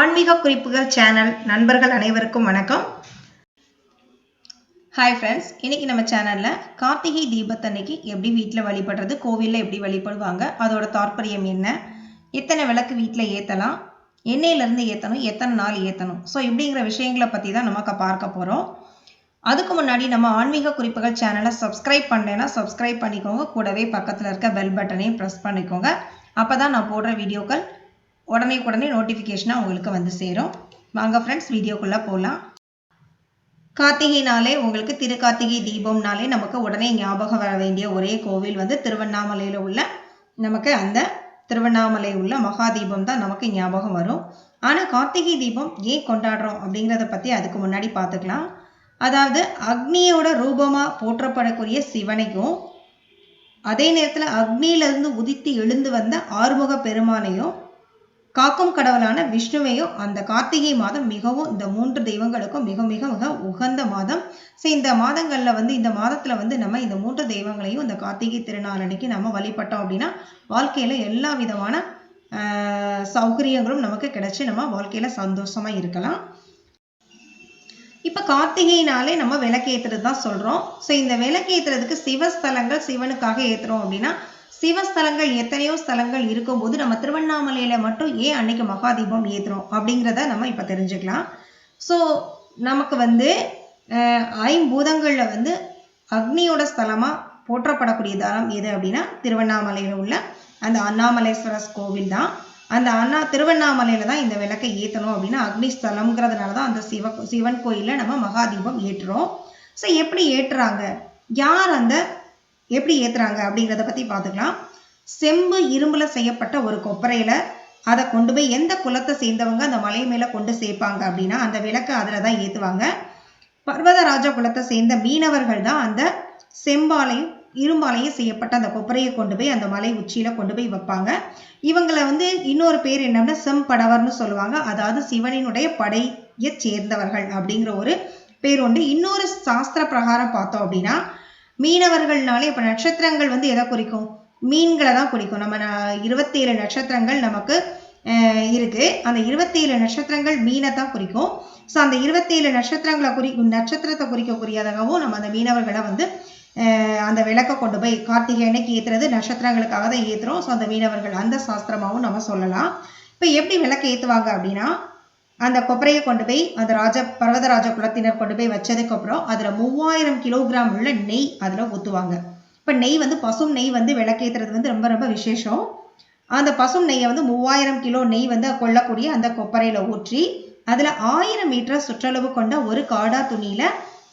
ஆன்மீக குறிப்புகள் சேனல் நண்பர்கள் அனைவருக்கும் வணக்கம். ஹாய் ஃப்ரெண்ட்ஸ் இன்னைக்கு நம்ம சேனலில் கார்த்திகை தீபத்தன்னைக்கு எப்படி வீட்டில் வழிபடுறது கோவிலில் எப்படி வழிபடுவாங்க அதோட தாற்பயம் என்ன எத்தனை விளக்கு வீட்டில் ஏற்றலாம் எண்ணெயிலேருந்து ஏற்றணும் எத்தனை நாள் ஏற்றணும் ஸோ இப்படிங்கிற விஷயங்களை பற்றி தான் நமக்கு பார்க்க போகிறோம் அதுக்கு முன்னாடி நம்ம ஆன்மீக குறிப்புகள் சேனலை சப்ஸ்கிரைப் பண்ணலைன்னா சப்ஸ்கிரைப் பண்ணிக்கோங்க கூடவே பக்கத்தில் இருக்க பெல் பட்டனையும் ப்ரெஸ் பண்ணிக்கோங்க. அப்போ தான் நான் போடுற வீடியோக்கள் உடனே உடனே நோட்டிஃபிகேஷனாக உங்களுக்கு வந்து சேரும். வாங்க ஃப்ரெண்ட்ஸ் வீடியோக்குள்ளே போகலாம் கார்த்திகை நாளே உங்களுக்கு திருக்கார்த்திகை தீபம்னாலே நமக்கு உடனே ஞாபகம் வர வேண்டிய ஒரே கோவில் வந்து திருவண்ணாமலையில் உள்ள நமக்கு அந்த திருவண்ணாமலை உள்ள மகா தீபம் தான் நமக்கு ஞாபகம் வரும். ஆனால் கார்த்திகை தீபம் ஏன் கொண்டாடுறோம் அப்படிங்கிறத பற்றி அதுக்கு முன்னாடி பார்த்துக்கலாம். அதாவது அக்னியோட ரூபமாக போற்றப்படக்கூடிய சிவனையும் அதே நேரத்தில் அக்னியிலிருந்து உதித்து எழுந்து வந்த ஆறுமுக பெருமானையும் காக்கும் கடவுளான விஷ்ணுவையும் அந்த கார்த்திகை மாதம் மிகவும் இந்த மூன்று தெய்வங்களுக்கும் மிக மிக மிக உகந்த மாதம். ஸோ இந்த மாதங்களில் வந்து இந்த மாதத்தில் வந்து நம்ம இந்த மூன்று தெய்வங்களையும் இந்த கார்த்திகை திருநாள் அன்னைக்கு நம்ம வழிபட்டோம் அப்படின்னா வாழ்க்கையில் எல்லா விதமான சௌகரியங்களும் நமக்கு கிடைச்சி நம்ம வாழ்க்கையில் சந்தோஷமாக இருக்கலாம். இப்போ கார்த்திகைனாலே நம்ம விளக்கேற்றுறது தான் சொல்கிறோம் ஸோ இந்த விளக்கு ஏற்றுறதுக்கு சிவஸ்தலங்கள் சிவனுக்காக ஏற்றுறோம் அப்படின்னா சிவஸ்தலங்கள் எத்தனையோ ஸ்தலங்கள் இருக்கும்போது நம்ம திருவண்ணாமலையில மட்டும் ஏன் அன்னைக்கு மகாதீபம் ஏற்றுறோம் அப்படிங்கிறத நம்ம இப்போ தெரிஞ்சுக்கலாம். ஸோ நமக்கு வந்து ஐம்பூதங்களில் வந்து அக்னியோட ஸ்தலமாக போற்றப்படக்கூடிய தலம் எது அப்படின்னா திருவண்ணாமலையில் உள்ள அந்த அண்ணாமலேஸ்வரர் கோவில் தான். அந்த அண்ணா திருவண்ணாமலையில் தான் இந்த விளக்கை ஏற்றணும் அப்படின்னா அக்னி ஸ்தலம்ங்கிறதுனால தான் அந்த சிவ சிவன் கோயிலில் நம்ம மகாதீபம் ஏற்றுறோம். ஸோ எப்படி ஏற்றுறாங்க? யார் அந்த எப்படி ஏற்றுறாங்க அப்படிங்கிறத பற்றி பார்த்துக்கலாம். செம்பு இரும்புல செய்யப்பட்ட ஒரு கொப்பரையில் அதை கொண்டு போய் எந்த குலத்தை சேர்ந்தவங்க அந்த மலை மேலே கொண்டு சேர்ப்பாங்க அப்படின்னா அந்த விளக்கை அதில் தான் ஏற்றுவாங்க பர்வதராஜ குலத்தை சேர்ந்த மீனவர்கள் தான் அந்த செம்பாலையும் இரும்பாலையும் செய்யப்பட்ட அந்த கொப்பரையை கொண்டு போய் அந்த மலை உச்சியில கொண்டு போய் வைப்பாங்க. இவங்களை வந்து இன்னொரு பேர் என்னன்னா செம்படவர்னு சொல்லுவாங்க. அதாவது சிவனினுடைய படையை சேர்ந்தவர்கள் அப்படிங்கிற ஒரு பேர் உண்டு. இன்னொரு சாஸ்திர பிரகாரம் பார்த்தோம் அப்படின்னா மீனவர்கள்னாலே இப்போ நட்சத்திரங்கள் வந்து எதை குறிக்கும்? மீன்களை தான் குறிக்கும். நம்ம ந- இருபத்தேழு நட்சத்திரங்கள் நமக்கு இருக்கு. அந்த இருபத்தேழு நட்சத்திரங்கள் மீனை தான் குறிக்கும். ஸோ அந்த இருபத்தேழு நட்சத்திரங்களை குறிக்கும் நட்சத்திரத்தை குறிக்கக்கூடியதாகவும் நம்ம அந்த மீனவர்களை வந்து அந்த விளக்கை கொண்டு போய் கார்த்திகை அன்னைக்கு ஏற்றுறது நட்சத்திரங்களுக்காக தான் ஏற்றுறோம் ஸோ அந்த மீனவர்கள் அந்த சாஸ்திரமாகவும் நம்ம சொல்லலாம். இப்போ எப்படி விளக்கு ஏற்றுவாங்க அப்படின்னா அந்த கொப்பரையை கொண்டு போய் அந்த ராஜ பர்வதராஜ குலத்தினர் கொண்டு போய் வச்சதுக்கப்புறம் அதில் மூவாயிரம் கிலோகிராம் உள்ள நெய் அதில் ஊற்றுவாங்க இப்போ நெய் வந்து பசும் நெய் வந்து விளக்கேத்துறது வந்து ரொம்ப ரொம்ப விசேஷம். அந்த பசும் நெய்யை வந்து மூவாயிரம் கிலோ நெய் வந்து கொள்ளக்கூடிய அந்த கொப்பரையில் ஊற்றி அதில் ஆயிரம் மீட்டர் சுற்றளவு கொண்ட ஒரு காடா துணியில்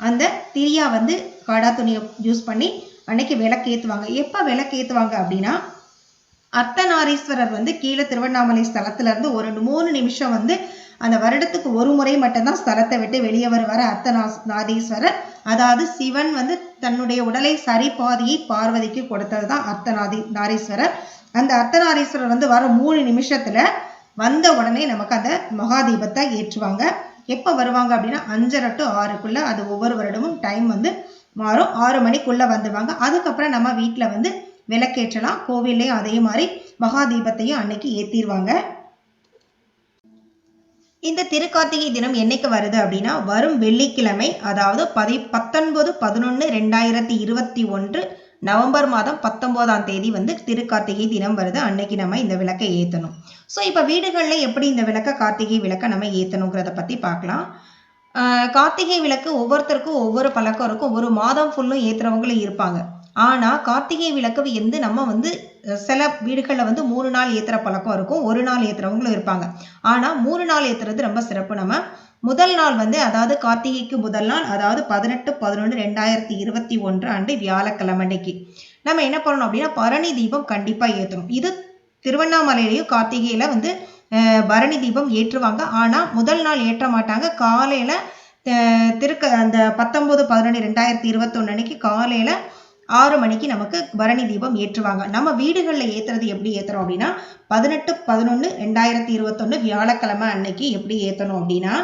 அந்த திரியா வந்து காடா துணியை யூஸ் பண்ணி அன்னைக்கு விளக்கேற்றுவாங்க எப்போ விளக்கேற்றுவாங்க அப்படின்னா அர்த்தநாரீஸ்வரர் வந்து கீழே திருவண்ணாமலை ஸ்தலத்துல இருந்து ஒரு மூணு நிமிஷம் வந்து அந்த வருடத்துக்கு ஒரு முறை மட்டும்தான் ஸ்தலத்தை விட்டு வெளியே வருவார் அர்த்தநாதீஸ்வரர். அதாவது சிவன் வந்து தன்னுடைய உடலை சரிபாதியை பார்வதிக்கு கொடுத்தது தான் அர்த்தநாதி நாரீஸ்வரர். அந்த அர்த்தநாரீஸ்வரர் வந்து வர மூணு நிமிஷத்துல வந்த உடனே நமக்கு அந்த மகாதீபத்தை ஏற்றுவாங்க. எப்போ வருவாங்க அப்படின்னா அஞ்சரை டு ஆறுக்குள்ள அது ஒவ்வொரு வருடமும் டைம் வந்து மாறும். ஆறு மணிக்குள்ள வந்துடுவாங்க அதுக்கப்புறம் நம்ம வீட்டில் வந்து விளக்கேற்றலாம். கோவில்லையும் அதே மாதிரி மகாதீபத்தையும் அன்னைக்கு ஏற்றிடுவாங்க இந்த திருக்கார்த்திகை தினம் என்னைக்கு வருது அப்படின்னா வரும் வெள்ளிக்கிழமை அதாவது பதி பத்தொன்பது பதினொன்று ரெண்டாயிரத்தி இருபத்தி ஒன்று நவம்பர் மாதம் பத்தொன்பதாம் தேதி வந்து திருக்கார்த்திகை தினம் வருது. அன்னைக்கு நம்ம இந்த விளக்கை ஏற்றணும் ஸோ இப்போ வீடுகளில் எப்படி இந்த விளக்க கார்த்திகை விளக்கை நம்ம ஏற்றணுங்கிறத பற்றி பார்க்கலாம். கார்த்திகை விளக்கு ஒவ்வொருத்தருக்கும் ஒவ்வொரு பழக்கம் இருக்கும். ஒரு மாதம் ஃபுல்லும் ஏற்றுறவங்களும் இருப்பாங்க. ஆனால் கார்த்திகை விளக்கு வந்து நம்ம வந்து சில வீடுகளில் வந்து மூணு நாள் ஏற்றுற பழக்கம் இருக்கும் ஒரு நாள் ஏற்றுறவங்களும் இருப்பாங்க. ஆனால் மூணு நாள் ஏற்றுறது ரொம்ப சிறப்பு. நம்ம முதல் நாள் வந்து அதாவது கார்த்திகைக்கு முதல் நாள் அதாவது பதினெட்டு பதினொன்று ரெண்டாயிரத்தி இருபத்தி ஒன்று ஆண்டு வியாழக்கிழமை அன்னைக்கு. நம்ம என்ன பண்ணணும் அப்படின்னா பரணி தீபம் கண்டிப்பாக ஏற்றணும் இது திருவண்ணாமலையிலையும் கார்த்திகையில வந்து பரணி தீபம் ஏற்றுவாங்க. ஆனால் முதல் நாள் ஏற்ற மாட்டாங்க. காலையில் திருக்க அந்த பத்தொம்போது பதினொன்று ரெண்டாயிரத்தி இருபத்தொன்று அன்னைக்கு காலையில் ஆறு மணிக்கு நமக்கு பரணி தீபம் ஏற்றுவாங்க. நம்ம வீடுகளில் ஏற்றுறது எப்படி ஏற்றுறோம் அப்படின்னா பதினெட்டு பதினொன்று ரெண்டாயிரத்தி இருபத்தொன்று வியாழக்கிழமை அன்னைக்கு எப்படி ஏற்றணும் அப்படின்னா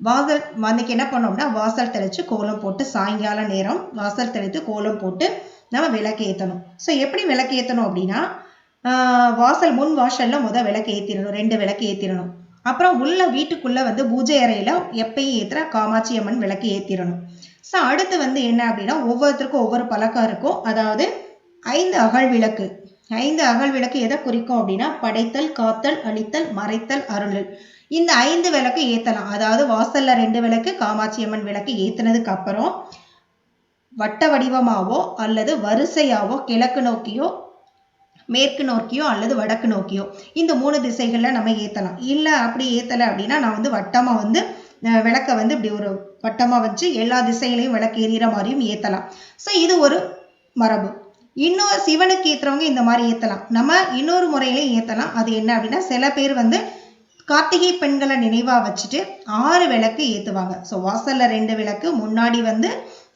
வாசல் அன்னைக்கு என்ன பண்ணோம் அப்படின்னா வாசல் தெளித்து கோலம் போட்டு சாயங்கால நேரம் வாசல் தெளித்து கோலம் போட்டு நம்ம விளக்கு ஏற்றணும் ஸோ எப்படி விளக்கு ஏற்றணும் அப்படின்னா வாசல் முன் வாசலில் முத விளக்கு ஏற்றிடணும் ரெண்டு விளக்கு ஏற்றிடணும் அப்புறம் உள்ள வீட்டுக்குள்ளே வந்து பூஜை அறையில் எப்பயும் ஏற்றுற காமாட்சி அம்மன் விளக்கு ஏற்றிடணும் ஸோ அடுத்து வந்து என்ன அப்படின்னா ஒவ்வொருத்தருக்கும் ஒவ்வொரு பழக்கம் இருக்கும். அதாவது ஐந்து அகல் விளக்கு. ஐந்து அகல் விளக்கு எதை குறிக்கும் அப்படின்னா படைத்தல் காத்தல் அழித்தல் மறைத்தல் அருளல். இந்த ஐந்து விளக்கு ஏத்தலாம். அதாவது வாசல்ல ரெண்டு விளக்கு காமாட்சி அம்மன் விளக்கு ஏத்துனதுக்கு அப்புறம் வட்ட வடிவமாவோ அல்லது வரிசையாவோ கிழக்கு நோக்கியோ மேற்கு நோக்கியோ அல்லது வடக்கு நோக்கியோ இந்த மூணு திசைகளில் நம்ம ஏற்றலாம் இல்லை அப்படி ஏற்றலை அப்படின்னா நான் வந்து வட்டமாக வந்து விளக்கை விளக்க வந்து இப்படி ஒரு வட்டமாக வச்சு எல்லா திசைகளையும் விளக்கு எரியற மாதிரியும் ஏற்றலாம் ஸோ இது ஒரு மரபு. இன்னொரு சிவனுக்கு ஏற்றுறவங்க இந்த மாதிரி ஏற்றலாம் நம்ம இன்னொரு முறையிலையும் ஏற்றலாம் அது என்ன அப்படின்னா சில பேர் வந்து கார்த்திகை பெண்களை நினைவாக வச்சுட்டு ஆறு விளக்கு ஏற்றுவாங்க ஸோ வாசலில் ரெண்டு விளக்கு முன்னாடி வந்து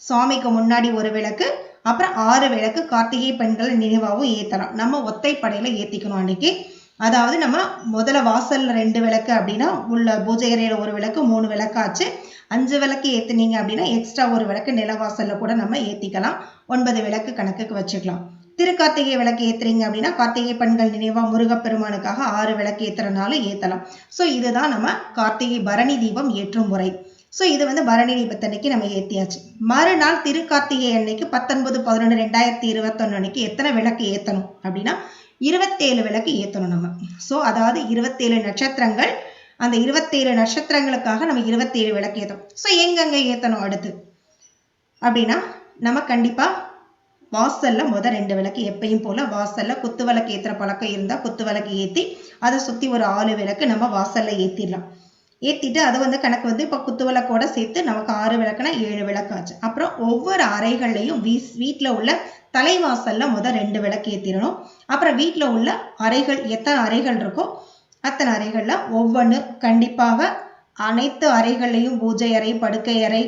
சுவாமிக்கு முன்னாடி ஒரு விளக்கு அப்புறம் ஆறு விளக்கு கார்த்திகை பெண்களை நினைவாகவும் ஏற்றலாம் நம்ம ஒத்தைப்படையில் ஏற்றிக்கணும் அன்னைக்கு. அதாவது நம்ம முதல்ல வாசலில் ரெண்டு விளக்கு அப்படின்னா உள்ள பூஜை அறையில் ஒரு விளக்கு மூணு விளக்காச்சு. அஞ்சு விளக்கு ஏற்றுனீங்க அப்படின்னா எக்ஸ்ட்ரா ஒரு விளக்கு நிலவாசலில் கூட நம்ம ஏற்றிக்கலாம் ஒன்பது விளக்கு கணக்குக்கு வச்சுக்கலாம். திருக்கார்த்திகை விளக்கு ஏற்றுறீங்க அப்படின்னா கார்த்திகை பெண்கள் நினைவாக முருகப்பெருமானுக்காக ஆறு விளக்கு ஏற்றுறனாலும் ஏற்றலாம் ஸோ இதுதான் நம்ம கார்த்திகை பரணி தீபம் ஏற்றும் முறை. ஸோ இது வந்து பரணி தீபத்தன்னைக்கு நம்ம ஏற்றியாச்சு மறுநாள் திருக்கார்த்திகை அன்னைக்கு பத்தொன்பது பதினொன்று ரெண்டாயிரத்தி இருபத்தொன்னு அன்னைக்கு எத்தனை விளக்கு ஏற்றணும் அப்படின்னா இருபத்தேழு விளக்கு ஏற்றணும் நம்ம. ஸோ அதாவது இருபத்தேழு நட்சத்திரங்கள் அந்த இருபத்தேழு நட்சத்திரங்களுக்காக நம்ம இருபத்தேழு விளக்கு ஏற்றணும் ஸோ எங்கெங்கே ஏற்றணும் அடுத்து? அப்படின்னா நம்ம கண்டிப்பாக வாசல்ல முதல் ரெண்டு விளக்கு எப்பயும் போல் வாசல்ல குத்து விளக்கு ஏற்றுற பழக்கம் இருந்தால் குத்து விளக்கு ஏற்றி அதை சுற்றி ஒரு ஆறு விளக்கு நம்ம வாசல்ல ஏற்றிடலாம் ஏற்றிட்டு அதை வந்து கணக்கு வந்து இப்போ குத்து விளக்கோட சேர்த்து நமக்கு ஆறு விளக்குனா ஏழு விளக்கு ஆச்சு. அப்புறம் ஒவ்வொரு அறைகள்லையும் வீஸ் வீட்டில் உள்ள தலைவாசல்ல முதல் ரெண்டு விளக்கு ஏற்றிடணும் அப்புறம் வீட்டில் உள்ள அறைகள் எத்தனை அறைகள் இருக்கோ அத்தனை அறைகளில் ஒவ்வொன்று கண்டிப்பாக அனைத்து அறைகள்லையும் பூஜை அறை படுக்கை அறை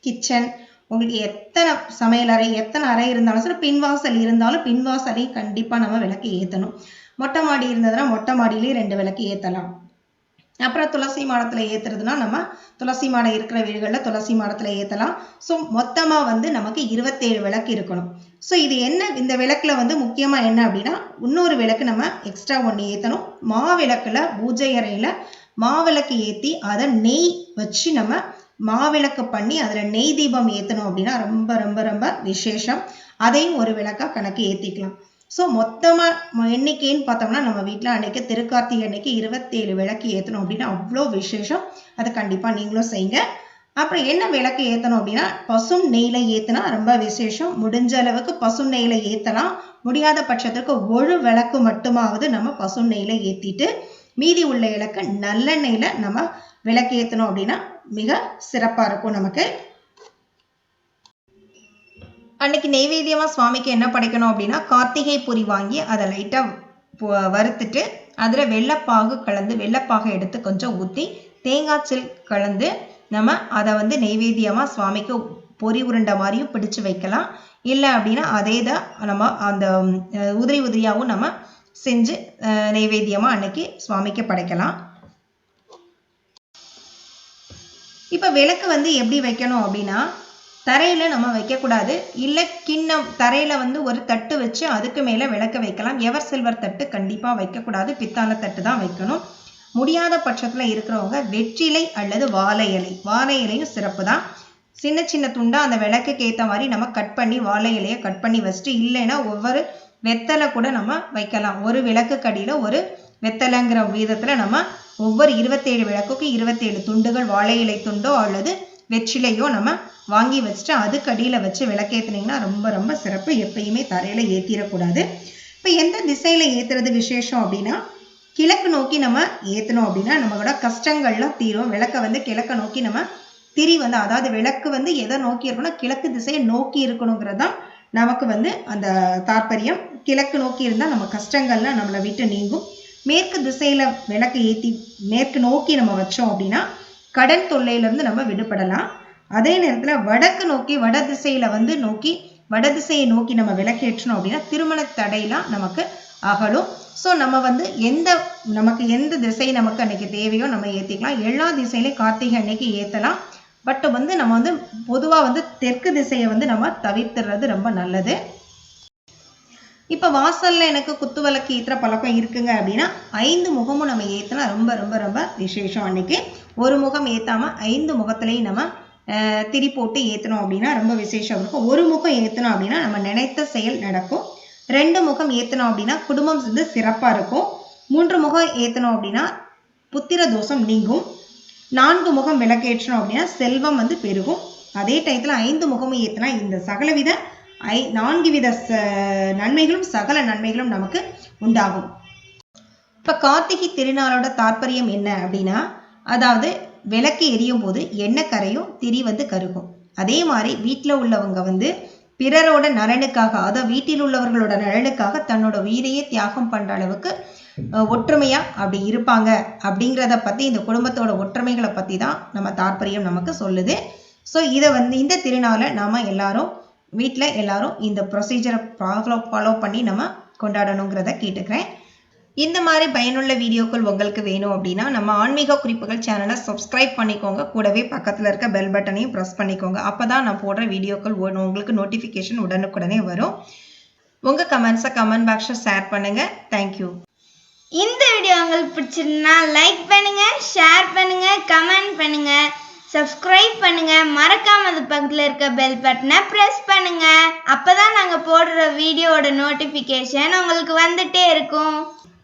கிச்சன் உங்களுக்கு எத்தனை சமையல் அறை எத்தனை அறை இருந்தாலும் சரி பின்வாசல் இருந்தாலும் பின்வாசலை கண்டிப்பாக நம்ம விளக்கு ஏற்றணும் மொட்டை மாடி இருந்ததுன்னா மொட்டை மாடியிலேயே ரெண்டு விளக்கு ஏற்றலாம் அப்புறம் துளசி மாடத்தில் ஏற்றுறதுனா நம்ம துளசி மாடம் இருக்கிற வீடுகளில் துளசி மாடத்தில் ஏற்றலாம் ஸோ மொத்தமாக வந்து நமக்கு இருபத்தேழு விளக்கு இருக்கணும். ஸோ இது என்ன? இந்த விளக்கில் வந்து முக்கியமாக என்ன அப்படின்னா இன்னொரு விளக்கு நம்ம எக்ஸ்ட்ரா ஒன்று ஏற்றணும் மாவிளக்கில் பூஜை அறையில் மாவிளக்கு ஏற்றி அதை நெய் வச்சு நம்ம மாவிளக்கு பண்ணி அதில் நெய் தீபம் ஏற்றணும் அப்படின்னா ரொம்ப ரொம்ப ரொம்ப விசேஷம். அதையும் ஒரு விளக்காக கணக்கு ஏற்றிக்கலாம் ஸோ மொத்தமாக எண்ணிக்கைன்னு பார்த்தோம்னா நம்ம வீட்டில் அன்னைக்கு திருக்கார்த்திகை அன்னைக்கு இருபத்தேழு விளக்கு ஏற்றணும் அப்படின்னா அவ்வளோ விசேஷம். அதை கண்டிப்பாக நீங்களும் செய்யுங்க. அப்புறம் என்ன விளக்கு ஏற்றணும் அப்படின்னா பசும் நெய்ல ஏற்றினா ரொம்ப விசேஷம். முடிஞ்ச அளவுக்கு பசும் நெய்ல ஏற்றலாம் முடியாத பட்சத்திற்கு ஒரு விளக்கு மட்டுமாவது நம்ம பசும் நெய்ல ஏற்றிட்டு மீதி உள்ள இலக்கு நல்லெண்ணெயில நம்ம விளக்கு ஏற்றணும் அப்படின்னா மிக சிறப்பாக இருக்கும் நமக்கு. அன்னைக்கு நெய்வேத்தியமாக சுவாமிக்கு என்ன படைக்கணும் அப்படின்னா கார்த்திகை பொரி வாங்கி அதை லைட்டாக வறுத்துட்டு அதில் வெள்ளைப்பாகு கலந்து வெள்ளைப்பாகை எடுத்து கொஞ்சம் ஊற்றி தேங்காய் சில் கலந்து நம்ம அதை வந்து நெய்வேத்தியமாக சுவாமிக்கு பொரி உருண்டை மாதிரியும் பிடிச்சு வைக்கலாம். இல்லை அப்படின்னா அதே தான் நம்ம அந்த உதிரி உதிரியாகவும் நம்ம செஞ்சு நெய்வேத்தியமாக அன்னைக்கு சுவாமிக்கு படைக்கலாம். இப்போ விளக்கு வந்து எப்படி வைக்கணும் அப்படின்னா தரையில் நம்ம வைக்கக்கூடாது. இல்லை கிண்ணம் தரையில் வந்து ஒரு தட்டு வச்சு அதுக்கு மேலே விளக்க வைக்கலாம். எவர் சில்வர் தட்டு கண்டிப்பாக வைக்கக்கூடாது. பித்தாள தட்டு தான் வைக்கணும். முடியாத பட்சத்தில் இருக்கிறவங்க வெற்றிலை அல்லது வாழை இலை. வாழை இலையும் சிறப்பு தான். சின்ன சின்ன துண்டாக அந்த விளக்குக்கு ஏற்ற மாதிரி நம்ம கட் பண்ணி வாழை இலையை கட் பண்ணி வச்சுட்டு இல்லைன்னா ஒவ்வொரு வெத்தலை கூட நம்ம வைக்கலாம். ஒரு விளக்கு கடியில் ஒரு வெத்தலைங்கிற வீதத்தில் நம்ம ஒவ்வொரு இருபத்தேழு விளக்குக்கும் இருபத்தேழு துண்டுகள் வாழை இலை துண்டோ அல்லது வெற்றிலையோ நம்ம வாங்கி வச்சுட்டு அதுக்கு அடியில் வச்சு விளக்கேத்துனீங்கன்னா ரொம்ப ரொம்ப சிறப்பு. எப்பயுமே தரையில் ஏற்றிடக்கூடாது இப்போ எந்த திசையில் ஏற்றுறது விசேஷம் அப்படின்னா கிழக்கு நோக்கி நம்ம ஏற்றணும் அப்படின்னா நம்மளோட கஷ்டங்கள்லாம் தீரும். விளக்க வந்து கிழக்க நோக்கி நம்ம திரி வந்து அதாவது விளக்கு வந்து எதை நோக்கி இருக்கணும் கிழக்கு திசையை நோக்கி இருக்கணுங்கிறது தான் நமக்கு வந்து அந்த தாற்பயம். கிழக்கு நோக்கி இருந்தால் நம்ம கஷ்டங்கள்லாம் நம்மளை விட்டு நீங்கும். மேற்கு திசையில் விளக்கு ஏற்றி மேற்கு நோக்கி நம்ம வச்சோம் அப்படின்னா கடன் தொல்லையிலேருந்து நம்ம விடுபடலாம். அதே நேரத்தில் வடக்கு நோக்கி வட திசையில வந்து நோக்கி வட திசையை நோக்கி நம்ம விளக்கேற்றணும் அப்படின்னா திருமண தடையெல்லாம் நமக்கு அகலும். ஸோ நம்ம வந்து எந்த நமக்கு எந்த திசை நமக்கு அன்னைக்கு தேவையோ நம்ம ஏற்றிக்கலாம் எல்லா திசையிலையும் கார்த்திகை அன்னைக்கு ஏற்றலாம் பட் வந்து நம்ம வந்து பொதுவாக வந்து தெற்கு திசையை வந்து நம்ம தவிர்த்துறது ரொம்ப நல்லது. இப்போ வாசலில் எனக்கு குத்து விளக்கு ஏற்றுற பழக்கம் இருக்குங்க அப்படின்னா ஐந்து முகமும் நம்ம ஏற்றினா ரொம்ப ரொம்ப ரொம்ப விசேஷம் அன்னைக்கு. ஒரு முகம் ஏற்றாமல் ஐந்து முகத்துலேயும் நம்ம திரி போட்டு ஏற்றணும் அப்படின்னா ரொம்ப விசேஷம் இருக்கும். ஒரு முகம் ஏற்றணும் அப்படின்னா நம்ம நினைத்த செயல் நடக்கும். ரெண்டு முகம் ஏற்றணும் அப்படின்னா குடும்பம் வந்து சிறப்பாக இருக்கும். மூன்று முகம் ஏற்றணும் அப்படின்னா புத்திர தோஷம் நீங்கும். நான்கு முகம் விளக்கேற்றணும் அப்படின்னா செல்வம் வந்து பெருகும். அதே டயத்தில் ஐந்து முகமும் ஏற்றினா இந்த சகலவித ஐ நான்கு வித ச நன்மைகளும் சகல நன்மைகளும் நமக்கு உண்டாகும். இப்போ கார்த்திகை திருநாளோட தாற்பயம் என்ன அப்படின்னா அதாவது விளக்கு எரியும் போது எண்ணெய் கரையும் திரி வந்து கருகும். அதே மாதிரி வீட்டில் உள்ளவங்க வந்து பிறரோட நலனுக்காக அதாவது வீட்டில் உள்ளவர்களோட நலனுக்காக தன்னோட உயிரையே தியாகம் பண்ணுற அளவுக்கு ஒற்றுமையாக அப்படி இருப்பாங்க அப்படிங்கிறத பற்றி இந்த குடும்பத்தோட ஒற்றுமைகளை பற்றி தான் நம்ம தாற்பயம் நமக்கு சொல்லுது. ஸோ இதை வந்து இந்த திருநாளை நாம் எல்லாரும் வீட்டில் எல்லாரும் இந்த ப்ரொசீஜரை ஃபாலோ ஃபாலோ பண்ணி நம்ம கொண்டாடணுங்கிறத கேட்டுக்கிறேன். இந்த மாதிரி பயனுள்ள வீடியோக்கள் உங்களுக்கு வேணும் அப்படின்னா நம்ம ஆன்மீக குறிப்புகள் சேனலை சப்ஸ்கிரைப் பண்ணிக்கோங்க. கூடவே பக்கத்தில் இருக்க பெல் பட்டனையும் ப்ரெஸ் பண்ணிக்கோங்க. அப்போ தான் நான் போடுற வீடியோக்கள் ஒ- உங்களுக்கு நோட்டிஃபிகேஷன் உடனுக்குடனே வரும். உங்கள் கமெண்ட்ஸை கமெண்ட் பாக்ஸில் ஷேர் பண்ணுங்கள் தேங்க்யூ இந்த வீடியோ உங்களுக்கு பிடிச்சிருந்தா லைக் பண்ணுங்க ஷேர் பண்ணுங்க கமெண்ட் பண்ணுங்க சப்ஸ்கிரைப் பண்ணுங்க. மறக்காம அது பக்கத்தில் இருக்க பெல் பட்டனை ப்ரெஸ் பண்ணுங்க. அப்பதான் நாங்கள் போடுற வீடியோவோட நோட்டிஃபிகேஷன் உங்களுக்கு வந்துட்டே இருக்கும்.